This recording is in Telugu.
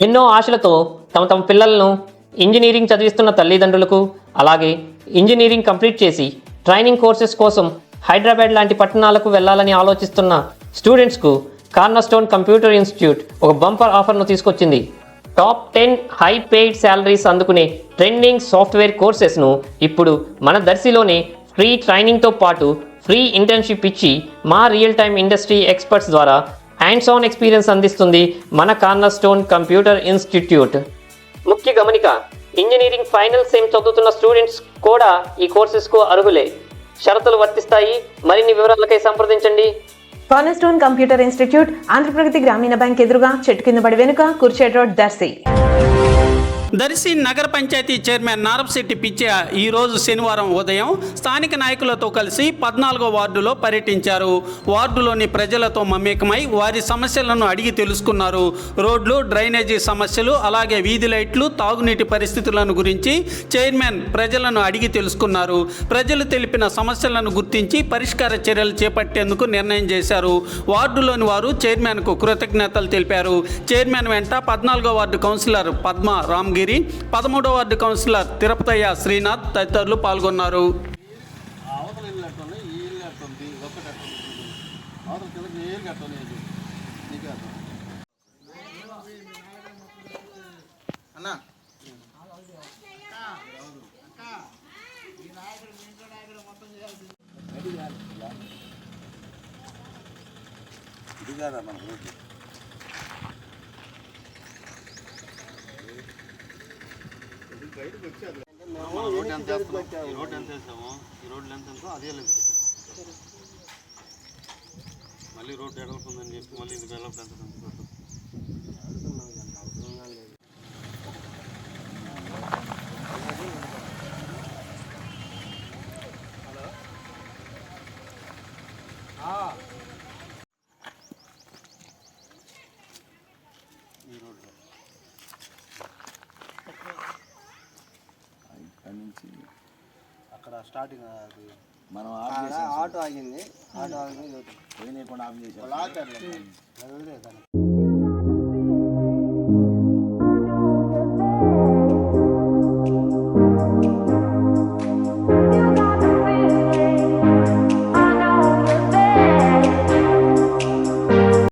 ఎన్నో ఆశలతో తమ తమ పిల్లలను ఇంజనీరింగ్ చదివిస్తున్న తల్లిదండ్రులకు అలాగే ఇంజనీరింగ్ కంప్లీట్ చేసి ట్రైనింగ్ కోర్సెస్ కోసం హైదరాబాద్ లాంటి పట్టణాలకు వెళ్ళాలని ఆలోచిస్తున్న స్టూడెంట్స్కు కార్నర్స్టోన్ కంప్యూటర్ ఇన్స్టిట్యూట్ ఒక బంపర్ ఆఫర్ను తీసుకొచ్చింది. Top ten high paid salaries అందుకునే ట్రెండింగ్ సాఫ్ట్వేర్ కోర్సెస్ను ఇప్పుడు మన దర్శిలోనే ఫ్రీ ట్రైనింగ్తో పాటు ఫ్రీ ఇంటర్న్షిప్ ఇచ్చి మా రియల్ టైమ్ ఇండస్ట్రీ ఎక్స్పర్ట్స్ ద్వారా హ్యాండ్స్ ఆన్ ఎక్స్పీరియన్స్ అందిస్తుంది మన కార్నర్ స్టోన్ కంప్యూటర్ ఇన్స్టిట్యూట్ ముఖ్య గమనిక ఇంజనీరింగ్ ఫైనల్ సేమ్ చదువుతున్న స్టూడెంట్స్ కూడా ఈ కోర్సెస్కు అర్హులే. షరతులు వర్తిస్తాయి. మరిన్ని వివరాలకై సంప్రదించండి. Cornerstone computer institute Andhra Pragathi Grameena bank ఎదురుగా చెట్టు కింద పడి వెనుక కుర్చేట్ రోడ్ దర్శి దర్శి నగర పంచాయతీ చైర్మన్ నారపశెట్టి పిచ్చయ్య ఈరోజు శనివారం ఉదయం స్థానిక నాయకులతో కలిసి పద్నాలుగో వార్డులో పర్యటించారు. వార్డులోని ప్రజలతో మమేకమై వారి సమస్యలను అడిగి తెలుసుకున్నారు. రోడ్లు డ్రైనేజీ సమస్యలు అలాగే వీధి లైట్లు తాగునీటి పరిస్థితులను గురించి చైర్మన్ ప్రజలను అడిగి తెలుసుకున్నారు. ప్రజలు తెలిపిన సమస్యలను గుర్తించి పరిష్కార చర్యలు చేపట్టేందుకు నిర్ణయం చేశారు. వార్డులోని వారు చైర్మన్కు కృతజ్ఞతలు తెలిపారు. చైర్మన్ వెంట పద్నాలుగో వార్డు కౌన్సిలర్ పద్మ రామ్గిరి పదమూడో వార్డు కౌన్సిలర్ తిరుపతయ్య శ్రీనాథ్ తదితరులు పాల్గొన్నారు. అవతల ఇల్లు అట్టుంది ఈ రోడ్ ఎంత వేస్తున్నాం? ఈ రోడ్ ఎంత వేసాము ఈ రోడ్ లెంత్ ఎంతో అదే లెంత్ మళ్ళీ రోడ్ డెవలప్ ఉందని చెప్పి మళ్ళీ ఇది డెవలప్ ఎంత అక్కడ స్టార్టింగ్ అది. మనం ఆటో ఆగింది. ఆటో ఆగింది పోయినకుండా ఆఫ్ చేసాం దాన్ని